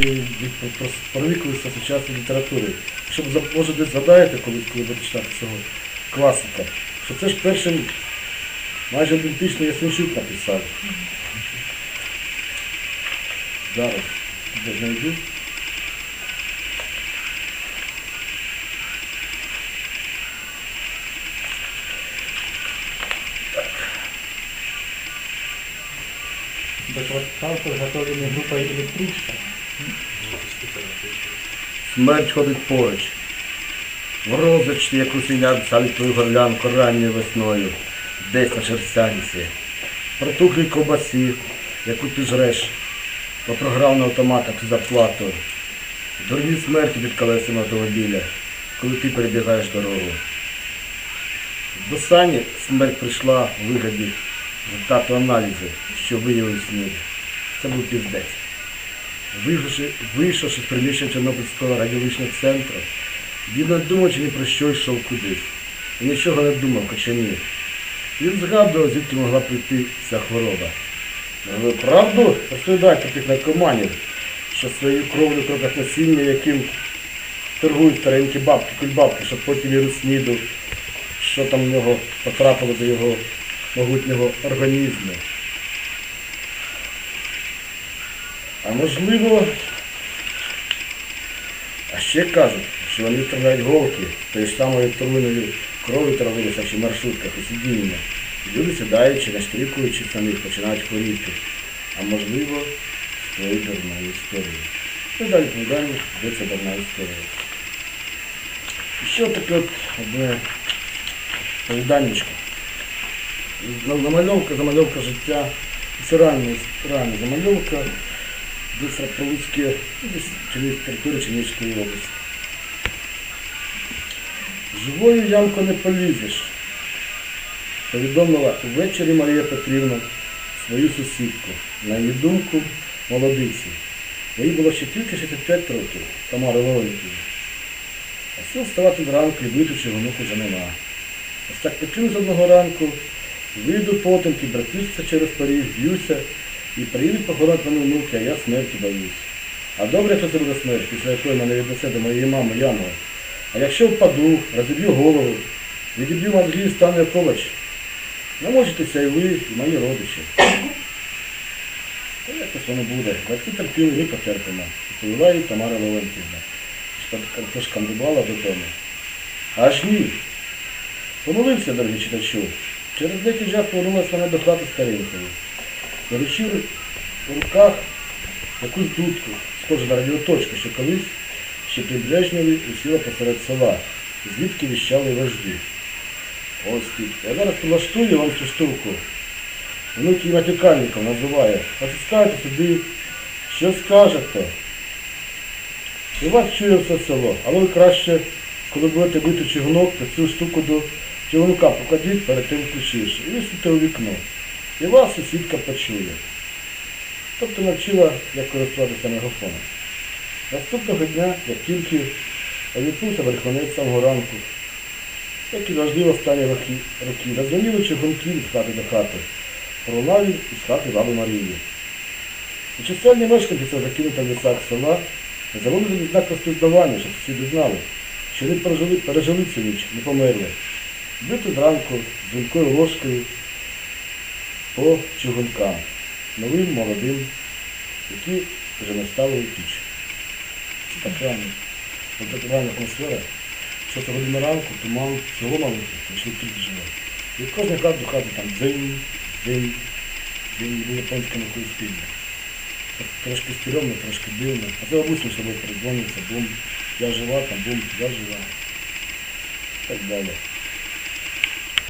ви від- про- прониклися сучасною літературою. Якщо ви може десь згадаєте, коли, коли будете читати цього класика, що це ж першим майже ідентично Ясенчук написав. Зараз де знайду. Так вот, автор готовленной группой электричка. Смерть ходить поруч. В розочці, як русиня писали твою горлянку ранньою весною, десь на шерстянці. Протухлій ковбасі, яку ти жреш, бо програв на автоматах зарплату. Дурні смерті під колесами автомобіля, коли ти перебігаєш дорогу. До Сані смерть прийшла у вигляді результату аналізу, що виявив снід. Це був піздець. Вийшовши, з приміщення Чорнобильського радіологічного центру, він не думав ні про що йшов кудись. І нічого не думав, хоча ні. Він згадував, звідки могла прийти ця хвороба. Ви правду розповідайте тих наркоманів, що свою кровлю кроках насіння, яким торгують старенькі бабки, кульбабки, щоб потім він снідав, що там в нього потрапило до його могутнього організму. А можливо, а ще кажуть, що вони відправляють голки тої ж самої труйної крові травилися чи маршрутках і сидіння. Люди сідаючи, наштрикуючи самих, починають хворіти. А можливо, з тої дурної історії. Ну далі повідання, де це дурна історія. І ще таке от одне повіданнячко. Замальовка, замальовка життя. Це реальна, реальна замальовка ну, через територію Чернігівської області. Живою ямку не полізеш, повідомила ввечері Марія Петрівна свою сусідку. На її думку, молодиці. Їй було ще тільки 65 років, Тамара Леонтівна. А сил вставати зранку і вийти чого вже нема. Ось так прикинусь одного ранку, вийду потемки, братуся через поріг, б'юся, і приїдуть похоронити мене внуки, а я смерті боюсь. А добре, якщо це буде смерть, після якої мене віднесе до моєї мами Янгол. А якщо впаду, розіб'ю голову, відіб'ю мозги і стану як овоч, намочитеся і ви, і мої родичі. Та якось воно буде. Батьки терпіли, ми потерпимо. Відповіла їй Тамара Леонтівна. Тож кандидувала додому. Аж ні. Помолився, дорогі читачу. Через деякий час повернулася вона до хати старенькою. Беручи в руках якусь дудку, схожу на радіоточку, що колись ще при Брежневі усіла посеред села, звідки віщали вожді. Ось тут. Я зараз прилаштую вам цю штуку. Внуки матюкальників називає. Натискайте сюди, що скажете. І вас чує все село, але ви краще, коли будете бити чигунок, то цю штуку до чигунка покладіть перед тим включивши. І висвіте у вікно. І вас сусідка почує. Тобто навчила, як користуватися мегафоном. Наступного дня, як тільки обіцнувся верховець самого ранку, як і важливо останні роки, розваліли чигунки від хати до хати, пролунав із хати баби Марії. І чисельні мешканці цього закинутого лісах села заводили знак розпізнавання, щоб сусіди знали, що вони пережили, пережили цю ніч, не померли. Бити зранку дзвінкою ложкою по чугункам, новим, молодим, які вже не ставили піч. Це так реально. Реальна атмосфера. Це година ранку, туман, село маленьке, почали тільки живе. І кожна хата до хати там дзинь, дзинь, дзинь, було японському якоюсь спільно. Трошки стрьомно, трошки дивно. А це з собою передзвонився, бум, я жива, там бум, я жива. Так далі.